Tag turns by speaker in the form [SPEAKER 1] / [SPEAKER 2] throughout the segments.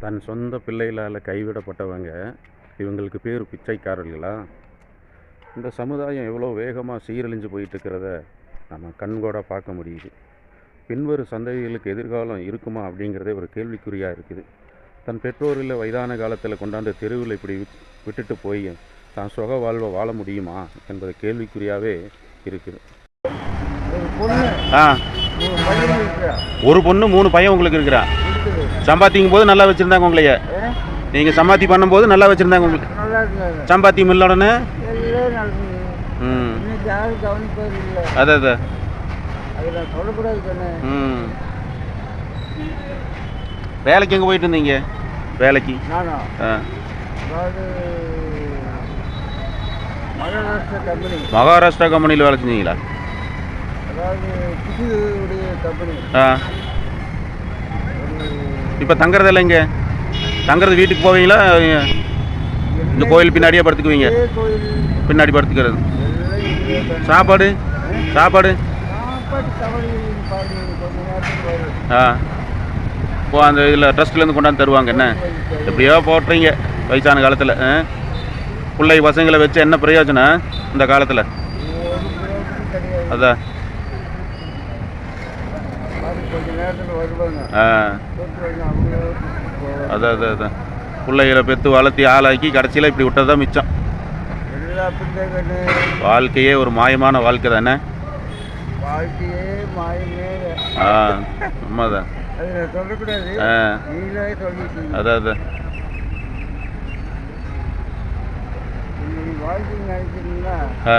[SPEAKER 1] தன் சொந்த பிள்ளைகளால் கைவிடப்பட்டவங்க இவங்களுக்கு பேர் பிச்சைக்காரர்களா? இந்த சமுதாயம் எவ்வளோ வேகமாக சீரழிஞ்சு போயிட்டு இருக்கிறத நம்ம கண்கூட பார்க்க முடியுது. பின்வரும் சந்ததிகளுக்கு எதிர்காலம் இருக்குமா அப்படிங்கிறதே ஒரு கேள்விக்குறியாக இருக்குது. தன் பெற்றோர் இல்லை வயதான காலத்தில் கொண்டாந்து தெருவில் இப்படி விட்- விட்டுட்டு போய் தான் சுக வாழ்வை வாழ முடியுமா என்பது கேள்விக்குறியாகவே இருக்குது.
[SPEAKER 2] ஒரு பொண்ணு.
[SPEAKER 1] ஆ.
[SPEAKER 2] மூணு பையன் இருக்கிறா
[SPEAKER 1] ஒரு பொண்ணு மூணு பையன் உங்களுக்கு இருக்கிறா
[SPEAKER 2] இருக்குது
[SPEAKER 1] சம்பாத்திக்கும் போது நல்லா வச்சுருந்தாங்க உங்களைய? நீங்கள் சம்பாத்தி பண்ணும்போது நல்லா வச்சுருந்தாங்க உங்களுக்கு. சம்பாத்தி
[SPEAKER 2] எல்லாம் நடந்தது
[SPEAKER 1] ம்.
[SPEAKER 2] இன்னைக்கு யாரும் கவனிப்பது இல்லை.
[SPEAKER 1] அതെ அതെ
[SPEAKER 2] அதை நான் சொல்லக்கூடாது தானே.
[SPEAKER 1] ம். வேலைக்கு எங்கே போயிட்டு இருந்தீங்க? வேலைக்கு. ஆ.
[SPEAKER 2] மகாராஷ்டிரா கம்பெனி.
[SPEAKER 1] மகாராஷ்டிரா கம்பெனியில் வேலை செஞ்சீங்களா? ஆ. இப்போ தங்குறதெல்லாம் இங்கே தங்குறது வீட்டுக்கு போவீங்களா? இந்த கோயில் பின்னாடியே படுத்துக்குவீங்க. பின்னாடி படுத்துக்கிறது. சாப்பாடு? சாப்பாடு? ஆ. இப்போ அந்த இதில் ட்ரஸ்ட்லேருந்து கொண்டாந்து தருவாங்க. என்ன? எப்படியோ போட்டுறீங்க. வயசான காலத்தில் ஆ? பிள்ளை பசங்களை வச்சு என்ன பிரயோஜனம் இந்த காலத்தில்? அதான். ஆ. அதான் அதான் அதான் பிள்ளைகளை பெற்று வளர்த்தி ஆளாக்கி கடைசியில் இப்படி விட்டது தான் மிச்சம். வாழ்க்கையே ஒரு மாயமான வாழ்க்கை தானே? ஆ உண்மைதான். ஆ. அதான் அதான் ஆ.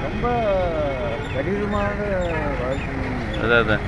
[SPEAKER 2] ரொம்ப கடினமான வாழ்க்கை
[SPEAKER 1] அதான் அதான்.